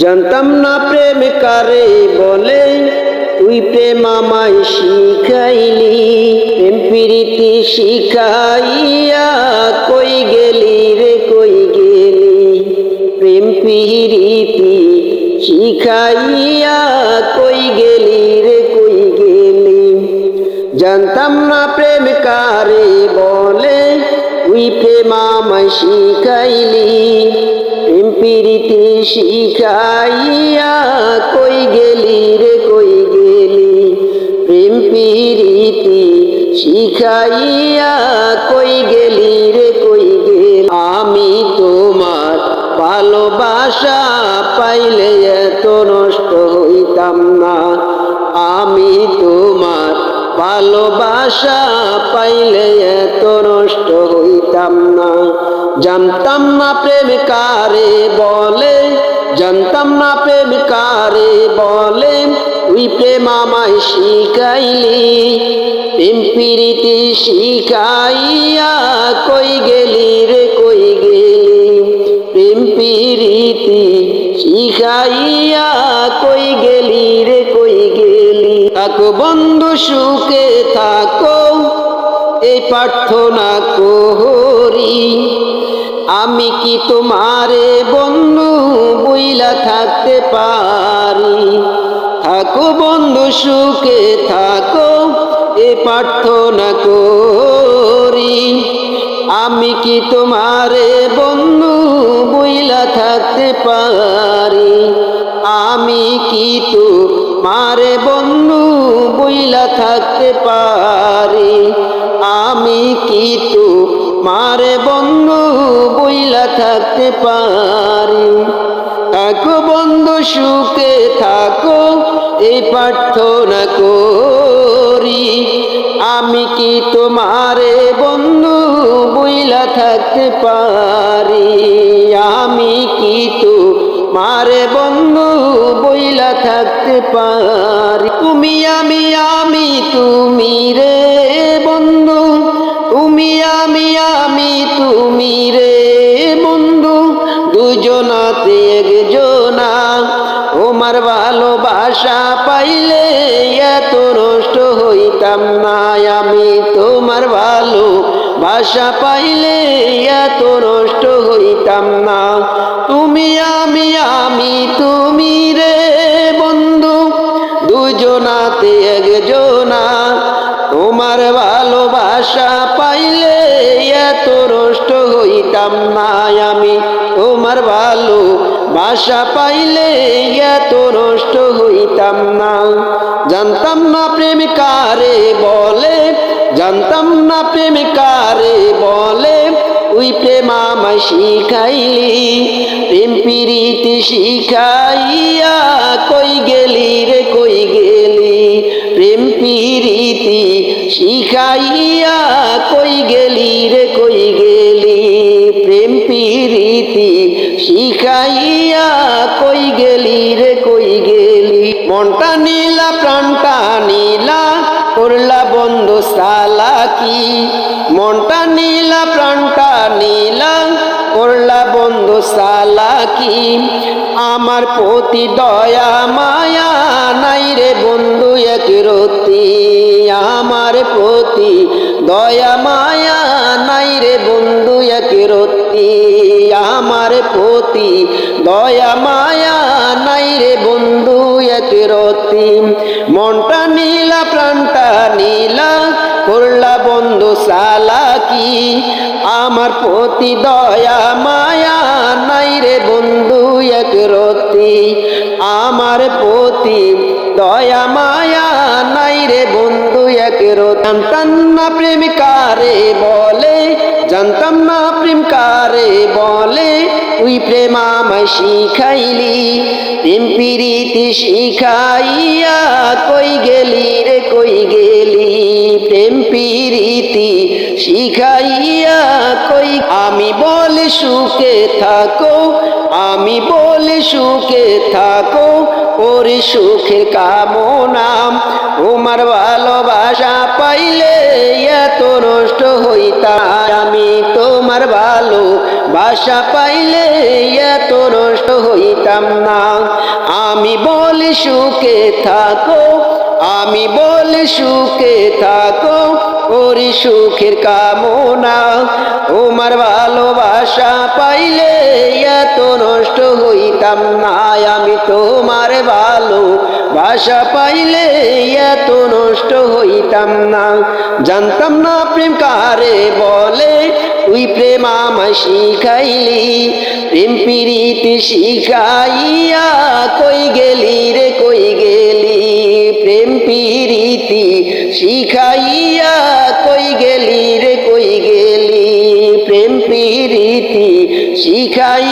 জানতাম না প্রেম কারে বলে। তুই প্রেম আমায় শিখাইলি, প্রেম প্রীতি শিখাইয়া কই গেলি রে, কই গেলি? প্রেম প্রীতি শিখাইয়া কই গেলি রে, কই গেলি? জানতাম না প্রেম কারে বলে। তুই প্রেম আমায় শিখাইলি প্রেম প্রীতি শিখাইয়া কই গেলি রে, কই গেলি? প্রেম প্রীতি শিখাইয়া কই গেলি রে, কই গেলি? আমি তোমার ভালোবাসা পাইলে এত নষ্ট হইতাম না। আমি তোমার ভালোবাসা পাইলে এত নষ্ট হইতাম না। জানতাম না প্রেম কারে বলে, জানতাম না প্রেম কারে বলে। তুই প্রেম আমায় শিখাইলি, প্রেম প্রীতি শিখাইয়া কই গেলি রে, কই গেলি? প্রেম প্রীতি শিখাইয়া কই গেলি থাকো বন্ধু সুখে থাকো, এই প্রার্থনা করি। আমি কি তোমারে বন্ধু বইলা থাকতে পারি? থাকো বন্ধু সুখে থাকো এ প্রার্থনা করি। আমি কি তোমারে বন্ধু বইলা থাকতে পারি? আমি কি তো মারে বন্ধু বইলা থাকতে পারি। আমি কি তো মারে বন্ধু বইলা থাকতে পারি? থাকো বন্ধু সুখে থাকো, এই প্রার্থনা করি। আমি কি তোমারে বন্ধু বইলা থাকতে পারি? আমি কি তো মারে বন্ধু বইলা থাকতে পারি? তুমি আমি আমি তুমি রে বন্ধু। তুমি আমি আমি তুমি রে বন্ধু। দুজনাতে একজনা। তোমার ভালোবাসা পাইলে এত নষ্ট হইতাম না। আমি তোমার ভালো বাসা পাইলে এত নষ্ট হইতাম না। তুমি আমি আমি তুমি দুজনাতে একজনা, তোমার ভালোবাসা পাইলে এত নষ্ট হইতাম না আমি। তোমার ভালো বাসা পাইলে এত নষ্ট হইতাম না। জানতাম না প্রেম কারে বলে, জানতাম না প্রেম কারে বলে, ওই প্রেম আমায় শিখাইলি, প্রেম প্রীতি শিখাইয়া কই গেলি? শিখাইয়া কই গেলি রে, কই গেলি? প্রেম প্রীতি শিখাইয়া কই গেলি রে, কই গেলি? মনটা নীলা, প্রাণটা নীলা, করলা বন্ধু সালা কি? মনটা নীলা, প্রাণটা নীলা, করলা বন্ধু সালা কি? আমার প্রতি দয়া, মায়া নাই রে প্রতি দয়া, মায়া নাই রে বন্ধু, এক রতি আমার প্রতি দয়া, মায়া নাই রে বন্ধু, এক রতি মনটা নীলা, প্রাণটা নীলা, করলা বন্ধু সালা কি আমার প্রতি দয়া, মায়া নাই রে বন্ধু, এক রতি আমার প্রতি দয়া, মায়া নাই রে বন্ধু, এক রতি জানতাম না প্রেম কারে বলে, জানতাম না প্রেম কারে বলে। তুই প্রেম আমায় শিখাইলি, প্রেম প্রীতি শিখাইয়া কই গেলি রে, কই গেলি? প্রেম প্রীতি শিখাইয়া কই, আমি বলে সুখে থাকো, আমি বলে সুখে থাকো, ওরে সুখের কামনা তোমার ভালোবাসা পাইলে এত নষ্ট হইতাম আমি। তোমার ভালো বাসা পাইলে এত নষ্ট হইতাম না। আমি বলি সুখে থাকো, আমি বলি সুখে থাকো, ওরি সুখের কামনা। তোমার ভালোবাসা এত নষ্ট হইতাম না, আমি তোমার ভালো বাসা পাইলে এত নষ্ট হইতাম না। জানতাম না প্রেম কারে বলে, তুই প্রেম আমায় শিখাইলি, প্রেম প্রীতি শিখাইয়া কই গেলি রে, কই গেলি? প্রেম প্রীতি শিখাইয়া শিখাই